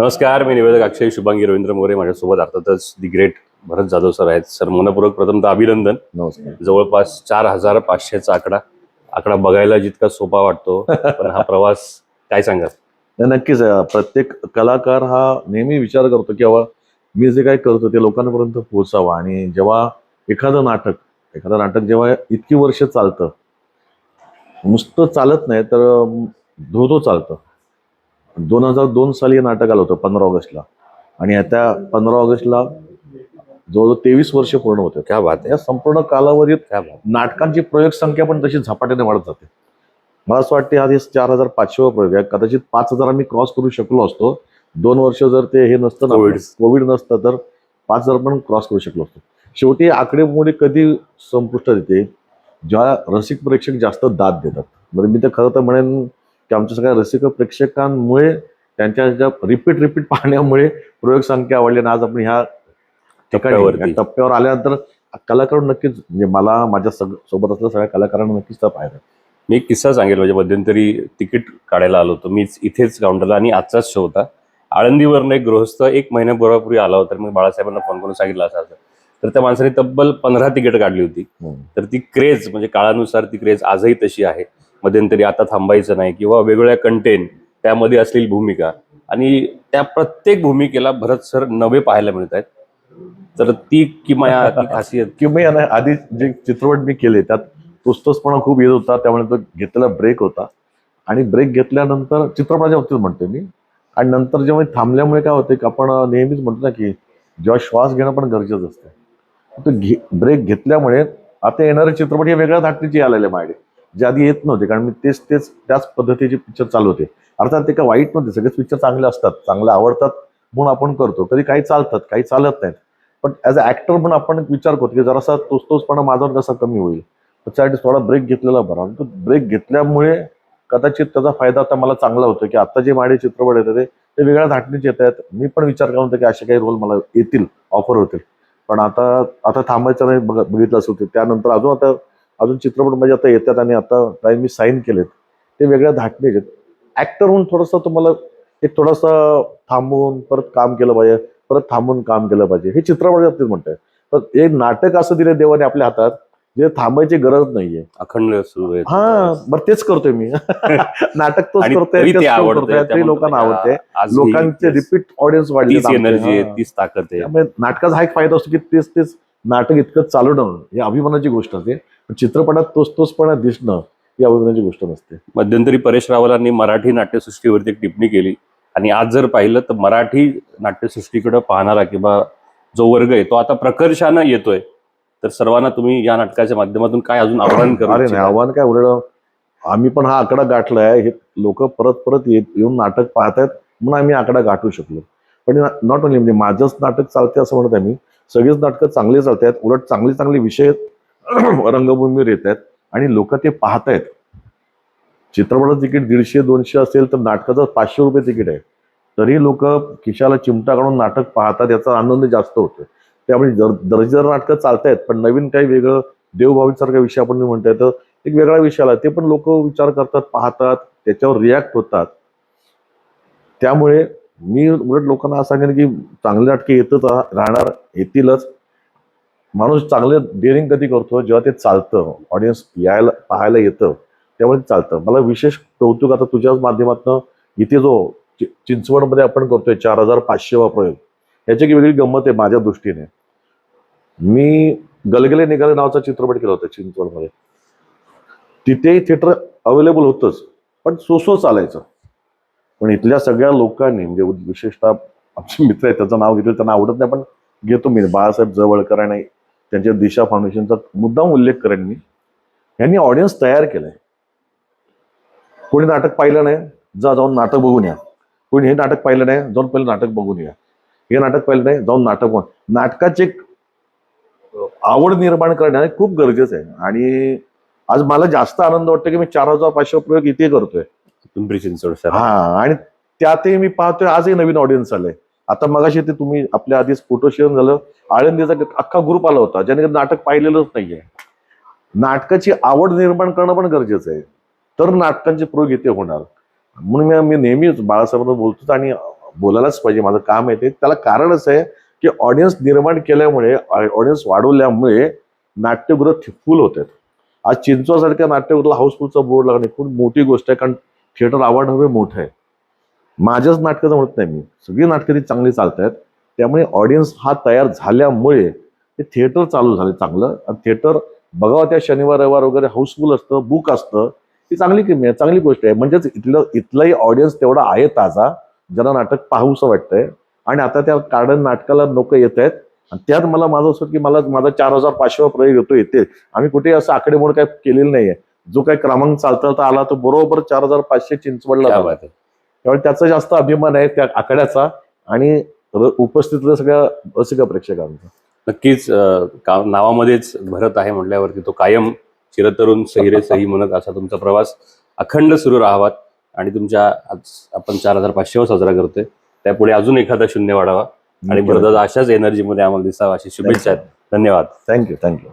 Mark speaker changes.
Speaker 1: नमस्कार मी निवेदक अक्षय शुभांगी रवींद्र मोरे. माझ्यासोबत अर्थातच the great Bharat Jadhav sir आहेत. सर मनपूर्वक प्रथमतः अभिनंदन.
Speaker 2: नमस्कार.
Speaker 1: जवळपास चार हजार पाचशेचा आकडा. आकडा बघायला जितका सोपा वाटतो पण हा प्रवास काय
Speaker 2: नाही, नक्कीच. प्रत्येक कलाकार हा नेहमी विचार करतो की बाबा मी जे काही करतो ते लोकांपर्यंत पोहोचावं. आणि जेव्हा एखादं नाटक एखादं नाटक जेव्हा इतकी वर्ष चालतं नुसतं चालत नाही तर धो धो चालतं. दोन हजार दोन साली हे नाटक आलं होतं पंधरा ऑगस्टला. आणि आता पंधरा ऑगस्टला जवळजवळ तेवीस वर्ष पूर्ण होते
Speaker 1: क्या बात
Speaker 2: या संपूर्ण कालावधीत नाटकांची प्रयोग संख्या पण तशी झपाट्याने वाढत जाते. मला असं वाटते हा चार हजार पाचशे प्रयोग आहे. कदाचित पाच हजार आम्ही क्रॉस करू शकलो असतो. दोन वर्ष जर ते हे नसतं ना
Speaker 1: कोविड.
Speaker 2: कोविड नसतं तर पाच हजार पण क्रॉस करू शकलो असतो. शेवटी आकडेमोडी कधी संपुष्टात येते? जेव्हा रसिक प्रेक्षक जास्त दाद देतात. म्हणजे मी तर खरं तर म्हणेन की आमच्या सगळ्या रसिक प्रेक्षकांमुळे त्यांच्या ज्या रिपीट रिपीट पाहण्यामुळे प्रयोग संख्या वाढली आणि आज आपण ह्या ठिकाणी टप्प्यावर आल्यानंतर कलाकार नक्कीच म्हणजे मला माझ्या सग सोबत असलेल्या सगळ्या कलाकारांना नक्कीच तर पाहिजे
Speaker 1: मी एक किस्सा सांगेल म्हणजे मध्यंतरी तिकीट काढायला आलो होतो. मीच इथेच काउंटरला आणि आजचाच शो होता. आळंदीवरनं एक गृहस्थ एक महिन्यापूर्वी आला होता तर मग बाळासाहेबांना फोन करून सांगितलं असं असं. तर त्या माणसाने तब्बल पंधरा तिकीट काढली होती. तर ती क्रेज म्हणजे काळानुसार ती क्रेज आजही तशी आहे. मध्यंतरी आता थांबायचं नाही किंवा वेगवेगळ्या कंटेंट त्यामध्ये असलेली भूमिका. आणि त्या प्रत्येक भूमिकेला भरत सर नवे पाहायला मिळत आहेत. तर ती किमया खासियत.
Speaker 2: यानं आधी जे चित्रपट मी केले त्यात तोचतोचपणा खूप येत होता त्यामुळे तो घेतलेला ब्रेक होता. आणि ब्रेक घेतल्यानंतर चित्रपटाच्या बाबतीत म्हणतोय मी. आणि नंतर जेव्हा थांबल्यामुळे काय होते की आपण नेहमीच म्हणतो ना की जेव्हा श्वास घेणं पण गरजेचं असतं. तो घे ब्रेक घेतल्यामुळे आता येणारे चित्रपट हे वेगळ्या धाटणीचे आलेले माझे जे आधी येत नव्हते कारण मी तेच तेच त्याच पद्धतीचे पिक्चर चालू होते. अर्थात ते काय वाईट नव्हते सगळेच पिक्चर चांगले असतात चांगले आवडतात म्हणून आपण करतो. कधी काही चालतात काही चालत नाहीत. पण ॲज अ ॲक्टर पण आपण एक विचार करतो की जरासा तोच तोचपणा माझावर कसा कमी होईल. त्याच्यासाठी थोडा ब्रेक घेतलेला बरा. तो ब्रेक घेतल्यामुळे कदाचित त्याचा फायदा आता मला चांगला होतो की आता जे माझे चित्रपट येतात ते ते वेगळ्या धाटणीचे येत आहेत. मी पण विचार करतो की असे काही रोल मला येतील ऑफर होतील. पण आता आता थांबायचं नाही बघ बघितलं असं होतं त्यानंतर अजून आता अजून चित्रपट म्हणजे आता येतात आणि आता काही मी साईन केलेत. ते वेगळ्या धाटणीचे आहेत. ऍक्टर होऊन थोडंसं तुम्हाला एक थोडंसं थांबवून परत काम केलं पाहिजे परत थांबून काम केलं पाहिजे. हे चित्रपट बाबतीत म्हणतंय. तर एक नाटक असं दिलं देवाने आपल्या हातात जे थांबायची गरज नाहीये.
Speaker 1: अखंड सुरू आहे
Speaker 2: हा बरं तेच करतोय मी. नाटक तोच करतोय
Speaker 1: तरी
Speaker 2: लोकांना आवडते. लोकांचे रिपीट ऑडियन्स वाढले
Speaker 1: तीच एनर्जी आहे तीच ताकद आहे.
Speaker 2: त्यामुळे नाटकाचा हा एक फायदा असतो की तेच तेच नाटक इतकं चालवणं ही अभिमानाची गोष्ट असते. पण चित्रपटात तोच तोचपणा दिसणं ही अभिमानाची गोष्ट नसते.
Speaker 1: मध्यंतरी परेश रावलांनी मराठी नाट्यसृष्टीवरती एक टिप्पणी केली. आणि आज जर पाहिलं तर मराठी नाट्यसृष्टीकडे पाहणारा किंवा जो वर्ग आहे तो आता प्रकर्षानं येतोय. तर सर्वांना तुम्ही या नाटकाच्या माध्यमातून काय अजून आव्हान करू
Speaker 2: अरे नाही? आव्हान काय उलट? आम्ही पण हा आकडा गाठलाय. हे लोक परत परत येत- येऊन नाटक पाहतायत म्हणून आम्ही आकडा गाठू शकलो. पण नॉट ओनली म्हणजे माझंच नाटक चालते असं म्हणत आहे मी सगळीच नाटकं चांगली चालत आहेत उलट चांगले चांगले विषय रंगभूमीवर येत आहेत आणि लोक ते पाहत आहेत चित्रपटाचं तिकीट दीडशे दोनशे असेल तर नाटकाचं पाचशे रुपये तिकीट आहे. तरी लोक खिशाला चिमटा काढून नाटक पाहतात याचा आनंद जास्त होतो त्यामुळे दर दर्जेदार नाटकं चालत आहेत पण नवीन काही वेगळं देवभावीसारखा विषय आपण म्हणताय तर एक वेगळा विषय आला. ते पण लोक विचार करतात पाहतात त्याच्यावर रिॲक्ट होतात. त्यामुळे मी उलट लोकांना सांगेन की चांगले नाटके येतच राहणार येतीलच. माणूस चांगलं डेअरिंग कधी करतो? जेव्हा ते चालतं ऑडियन्स यायला पाहायला येतं त्यामुळे ते चालतं. मला विशेष कौतुक आता तुझ्याच माध्यमातून इथे जो चिंचवडमध्ये आपण करतोय चार हजार पाचशे वा प्रयोग ह्याची एक वेगळी गंमत आहे माझ्या दृष्टीने. मी गलगले निघाले नावाचा चित्रपट केला होता चिंचवडमध्ये. तिथेही थिएटर अवेलेबल होतंच पण सोसो चालायचं. पण इथल्या सगळ्या लोकांनी म्हणजे विशेषतः आमचे मित्र आहेत त्याचं नाव घेतलं त्यांना आवडत नाही पण घेतो मी. बाळासाहेब जवळकर आणि त्यांच्या दिशा फाउंडेशनचा मुद्दाम उल्लेख करेन मी. यांनी ऑडियन्स तयार केलंय. कोणी नाटक पाहिलं नाही जा जाऊन नाटक बघून या. कोणी हे नाटक पाहिलं नाही जाऊन पहिलं नाटक बघून या. हे नाटक पाहिलं नाही जाऊन नाटक नाटकाचे नाटकाची एक आवड निर्माण करणे खूप गरजेचं आहे. आणि आज मला जास्त आनंद वाटतो की मी चार हजार पाचशे प्रयोग इथे करतोय.
Speaker 1: पिंपरी चिंचवड सर
Speaker 2: हा आणि त्यातही मी पाहतोय आजही नवीन ऑडियन्स आलंय. आता मगाशी ते तुम्ही आपल्या आधीच फोटो शेअर झालं. आळंदीचा अख्खा ग्रुप आला होता ज्याने नाटक पाहिलेलंच नाहीये. नाटकाची आवड निर्माण करणं पण गरजेचं आहे. तर नाटकांचे प्रयोग इथे होणार. म्हणून मी नेहमीच बाळासाहेबांना बोलतोच आणि बोलायलाच पाहिजे माझं काम आहे ते. त्याला कारणच आहे की ऑडियन्स निर्माण केल्यामुळे ऑडियन्स वाढवल्यामुळे नाट्यगृह फुल होत आहेत. आज चिंचवासारख्या नाट्यगृहाला हाऊसफुलचा बोर्ड लागणे खूप मोठी गोष्ट आहे कारण थिएटर आवाड हवे मोठं आहे. माझ्याच नाटकाचं म्हणत नाही मी. सगळी नाटकं ती चांगली चालत आहेत त्यामुळे ऑडियन्स हा तयार झाल्यामुळे ते थिएटर चालू झाले चांगलं. आणि थिएटर बघावं त्या शनिवार रविवार वगैरे हाऊसफुल असतं बुक असतं. ती चांगली किमी आहे चांगली गोष्ट आहे. म्हणजेच इथलं इथलाही ऑडियन्स तेवढा आहे ताजा. ज्यांना नाटक पाहूसं वाटतंय. आणि आता त्या कारण नाटकाला लोक येत आहेत. आणि त्यात मला माझं असं की मला माझा चार हजार पाचशे प्रयोग येतो येते आम्ही कुठे असं आकडेमोड काय केलेलं नाही आहे जो काही क्रमांक चालता आला तो बरोबर चार हजार पाचशे चिंचवडला झाला. त्यामुळे त्याचा जास्त अभिमान आहे त्या आकड्याचा आणि उपस्थित सगळ्या रसिक प्रेक्षकांचा.
Speaker 1: नक्कीच नावामध्येच भरत आहे म्हटल्यावरती तो कायम चिरतरुण सहिरे सही म्हणत असा तुमचा प्रवास अखंड सुरू राहावात आणि तुमच्या आज आपण चार हजार पाचशेवा साजरा करतोय. त्यापुढे अजून एखादा शून्य वाढावा. आणि भरदादा अशाच एनर्जीमध्ये आम्हाला दिसावा अशी शुभेच्छा आहेत. धन्यवाद.
Speaker 2: Thank you thank you